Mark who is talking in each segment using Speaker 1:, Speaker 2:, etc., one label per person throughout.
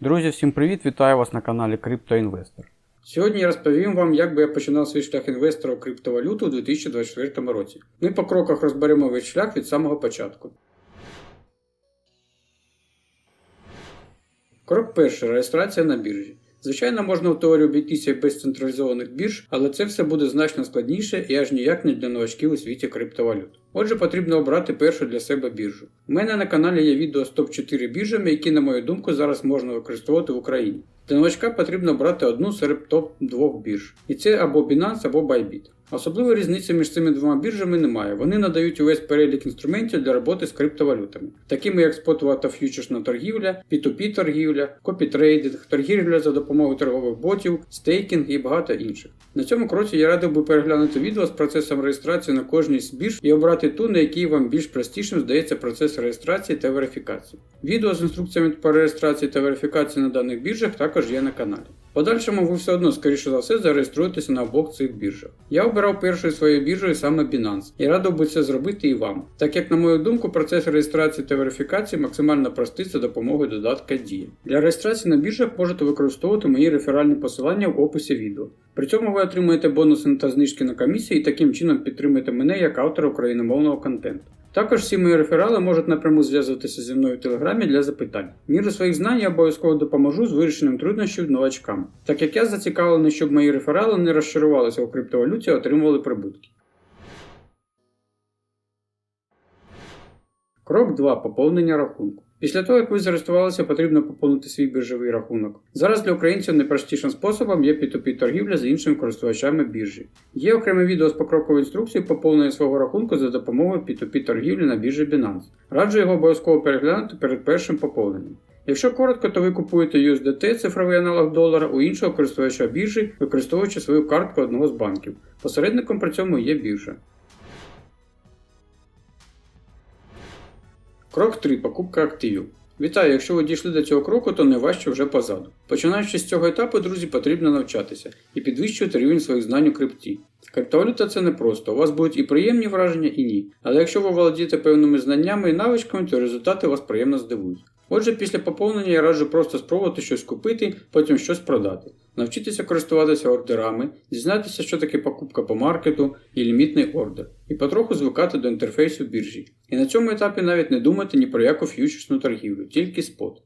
Speaker 1: Друзі, всім привіт! Вітаю вас на каналі CryptoInvestor. Сьогодні я розповім вам, як би я починав свій шлях інвестора в криптовалюту у 2024 році. Ми по кроках розберемо весь шлях від самого початку. Крок перший реєстрація на біржі. Звичайно, можна в теорії обійтися без централізованих бірж, але це все буде значно складніше і аж ніяк не для новачків у світі криптовалют. Отже, потрібно обрати першу для себе біржу. У мене на каналі є відео з топ-4 біржами, які, на мою думку, зараз можна використовувати в Україні. Для новачка потрібно обрати одну серед топ-2 бірж. І це або Binance, або Bybit. Особливої різниці між цими двома біржами немає. Вони надають увесь перелік інструментів для роботи з криптовалютами, такими як спотова та ф'ючерсна торгівля, P2P торгівля, копітрейдинг, торгівля за допомогою торгових ботів, стейкінг і багато інших. На цьому кроці я радив би переглянути відео з процесом реєстрації на кожній з бірж і обрати ту, на якій вам більш простішим здається процес реєстрації та верифікації. Відео з інструкціями по реєстрації та верифікації на даних біржах також є на каналі. Подальшому ви все одно, скоріше за все, зареєструєтеся на обох цих біржах. Я обирав першою своєю біржею саме Binance і радив би це зробити і вам, так як, на мою думку, процес реєстрації та верифікації максимально простий за допомогою додатка Дія. Для реєстрації на біржах можете використовувати мої реферальні посилання в описі відео. При цьому ви отримуєте бонуси та знижки на комісії і таким чином підтримуєте мене як автора україномовного контенту. Також всі мої реферали можуть напряму зв'язуватися зі мною в телеграмі для запитань. Міру своїх знань я обов'язково допоможу з вирішенням труднощів новачкам, так як я зацікавлений, щоб мої реферали не розчарувалися у криптовалюті, а отримували прибутки. Крок 2. Поповнення рахунку. Після того, як ви зареєструвалися, потрібно поповнити свій біржовий рахунок. Зараз для українців найпростішим способом є P2P торгівля з іншими користувачами біржі. Є окреме відео з покроковою інструкцією поповнення свого рахунку за допомогою P2P торгівлі на біржі Binance. Раджу його обов'язково переглянути перед першим поповненням. Якщо коротко, то ви купуєте USDT, цифровий аналог долара, у іншого користувача біржі, використовуючи свою картку одного з банків. Посередником при цьому є біржа. Крок 3. Покупка активів. Вітаю, якщо ви дійшли до цього кроку, то найважче вже позаду. Починаючи з цього етапу, друзі, потрібно навчатися і підвищувати рівень своїх знань у крипті. Криптовалюта це не просто, у вас будуть і приємні враження, і ні. Але якщо ви володієте певними знаннями і навичками, то результати вас приємно здивують. Отже, після поповнення я раджу просто спробувати щось купити, потім щось продати, навчитися користуватися ордерами, дізнатися, що таке покупка по маркету і лімітний ордер, і потроху звикати до інтерфейсу біржі. І на цьому етапі навіть не думати ні про яку ф'ючерсну торгівлю, тільки спот.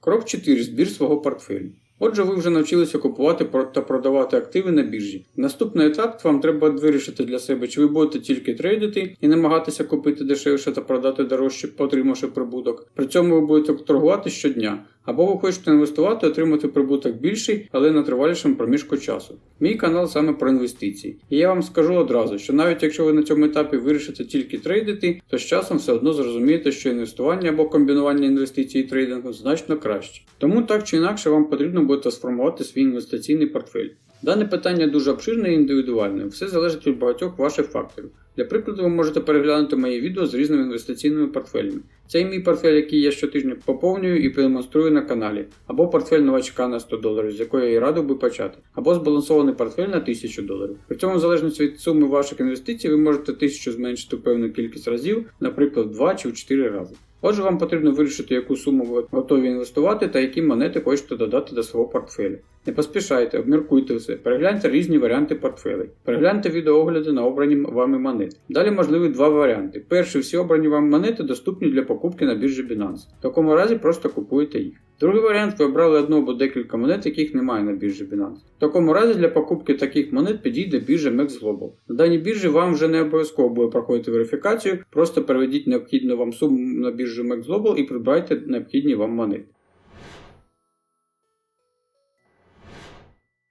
Speaker 1: Крок 4. Збір свого портфелю. Отже, ви вже навчилися купувати та продавати активи на біржі. Наступний етап вам треба вирішити для себе, чи ви будете тільки трейдити і намагатися купити дешевше та продати дорожче, отримавши прибуток. При цьому ви будете торгувати щодня. Або ви хочете інвестувати, отримати прибуток більший, але на тривалішому проміжку часу. Мій канал саме про інвестиції. І я вам скажу одразу, що навіть якщо ви на цьому етапі вирішите тільки трейдити, то з часом все одно зрозумієте, що інвестування або комбінування інвестицій і трейдингу значно краще. Тому так чи інакше вам потрібно буде сформувати свій інвестиційний портфель. Дане питання дуже обширне і індивідуальне, все залежить від багатьох ваших факторів. Для прикладу, ви можете переглянути мої відео з різними інвестиційними портфелями. Це мій портфель, який я щотижня поповнюю і демонструю на каналі, або портфель новачка на 100 доларів, з якої я радив би почати, або збалансований портфель на 1000 доларів. При цьому, в залежності від суми ваших інвестицій, ви можете 1000 зменшити певну кількість разів, наприклад, в 2 чи в 4 рази. Отже, вам потрібно вирішити, яку суму ви готові інвестувати та які монети хочете додати до свого портфеля. Не поспішайте, обміркуйте все, перегляньте різні варіанти портфелей, перегляньте відеоогляди на обрані вами монети. Далі можливі два варіанти. Перший, всі обрані вам монети доступні для покупки на біржі Binance. В такому разі просто купуйте їх. Другий варіант ви обрали одну або декілька монет, яких немає на біржі Binance. В такому разі для покупки таких монет підійде біржа Max Global. На даній біржі вам вже не обов'язково буде проходити верифікацію, просто переведіть необхідну вам суму на біржу Max Global і придбайте необхідні вам монети.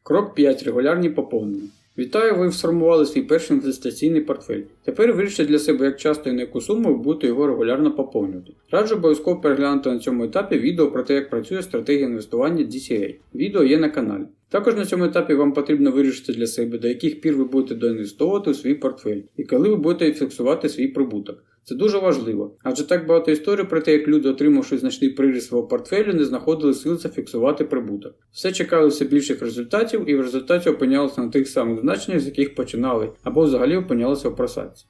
Speaker 1: Крок 5. Регулярні поповнення. Вітаю, ви сформували свій перший інвестиційний портфель. Тепер вирішите для себе, як часто і на яку суму ви будете його регулярно поповнювати. Раджу обов'язково переглянути на цьому етапі відео про те, як працює стратегія інвестування DCA. Відео є на каналі. Також на цьому етапі вам потрібно вирішити для себе, до яких пір ви будете доінвестовувати у свій портфель і коли ви будете фіксувати свій прибуток. Це дуже важливо, адже так багато історій про те, як люди, отримавши значний приріст свого портфелю, не знаходили сил зафіксувати прибуток. Все чекали все більших результатів і в результаті опинялися на тих самих значеннях, з яких починали, або взагалі опинялися в просадці.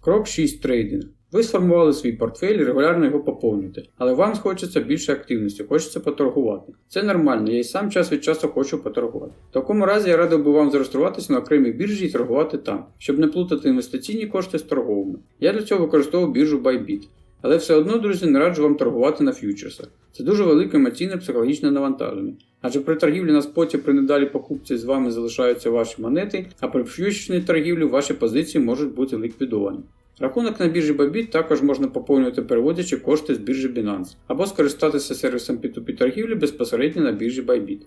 Speaker 1: Крок 6 трейдинг. Ви сформували свій портфель і регулярно його поповнюєте, але вам хочеться більше активності, хочеться поторгувати. Це нормально, я й сам час від часу хочу поторгувати. В такому разі я радив би вам зареєструватися на окремій біржі і торгувати там, щоб не плутати інвестиційні кошти з торговими. Я для цього використовував біржу Bybit. Але все одно, друзі, не раджу вам торгувати на ф'ючерсах. Це дуже велике емоційне психологічне навантаження. Адже при торгівлі на споті при недалі покупці з вами залишаються ваші монети, а при ф'ючерсній торгівлі ваші позиції можуть бути ліквідовані. Рахунок на біржі Bybit також можна поповнювати переводячи кошти з біржі Binance або скористатися сервісом P2P торгівлі безпосередньо на біржі Bybit.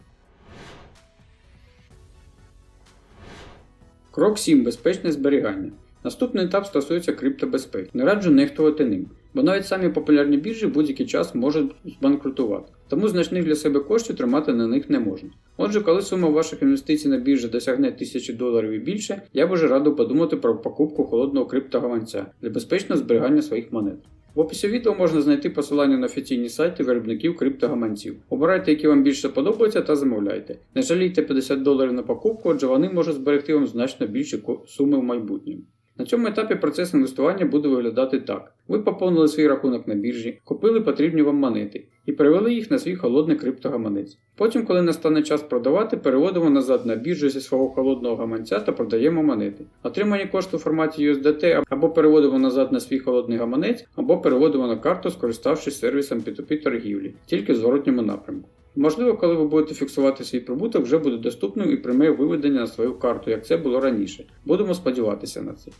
Speaker 1: Крок 7. Безпечне зберігання. Наступний етап стосується криптобезпеки. Не раджу нехтувати ним, бо навіть самі популярні біржі будь-який час можуть збанкрутувати, тому значних для себе коштів тримати на них не можна. Отже, коли сума ваших інвестицій на біржі досягне 1000 доларів і більше, я б уже радив подумати про покупку холодного криптогаманця для безпечного зберігання своїх монет. В описі відео можна знайти посилання на офіційні сайти виробників криптогаманців. Обирайте, які вам більше подобаються та замовляйте. Не жалійте 50 доларів на покупку, адже вони можуть зберегти вам значно більші суми в майбутньому. На цьому етапі процес інвестування буде виглядати так: ви поповнили свій рахунок на біржі, купили потрібні вам монети і перевели їх на свій холодний криптогаманець. Потім, коли настане час продавати, переводимо назад на біржу зі свого холодного гаманця та продаємо монети. Отримані кошти у форматі USDT або переводимо назад на свій холодний гаманець, або переводимо на карту, скориставшись сервісом P2P торгівлі, тільки в зворотньому напрямку. Можливо, коли ви будете фіксувати свій прибуток, вже буде доступним і пряме виведення на свою карту, як це було раніше. Будемо сподіватися на це.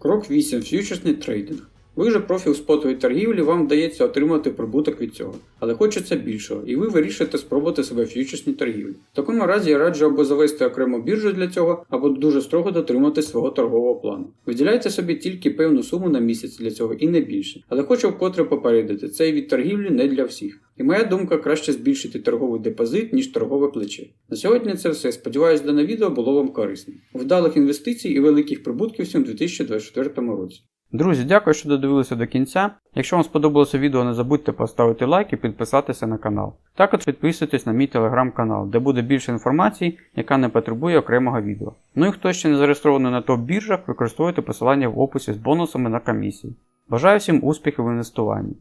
Speaker 1: Крок 8. Ф'ючерсний трейдинг. Ви вже профі у спотовій торгівлі, вам вдається отримати прибуток від цього, але хочеться більшого, і ви вирішуєте спробувати себе в ф'ючерсній торгівлі. В такому разі я раджу або завести окрему біржу для цього, або дуже строго дотримати свого торгового плану. Виділяйте собі тільки певну суму на місяць для цього і не більше. Але хочу вкотре попередити, цей від торгівлі не для всіх. І моя думка краще збільшити торговий депозит, ніж торгове плече. На сьогодні це все. Сподіваюсь, дане відео було вам корисним. Вдалих інвестицій і великих прибутків всім у 2024 році. Друзі, дякую, що додивилися до кінця. Якщо вам сподобалося відео, не забудьте поставити лайк і підписатися на канал. Також підписуйтесь на мій телеграм-канал, де буде більше інформації, яка не потребує окремого відео. Ну і хто ще не зареєстрований на топ-біржах, використовуйте посилання в описі з бонусами на комісії. Бажаю всім успіхів в інвестуванні.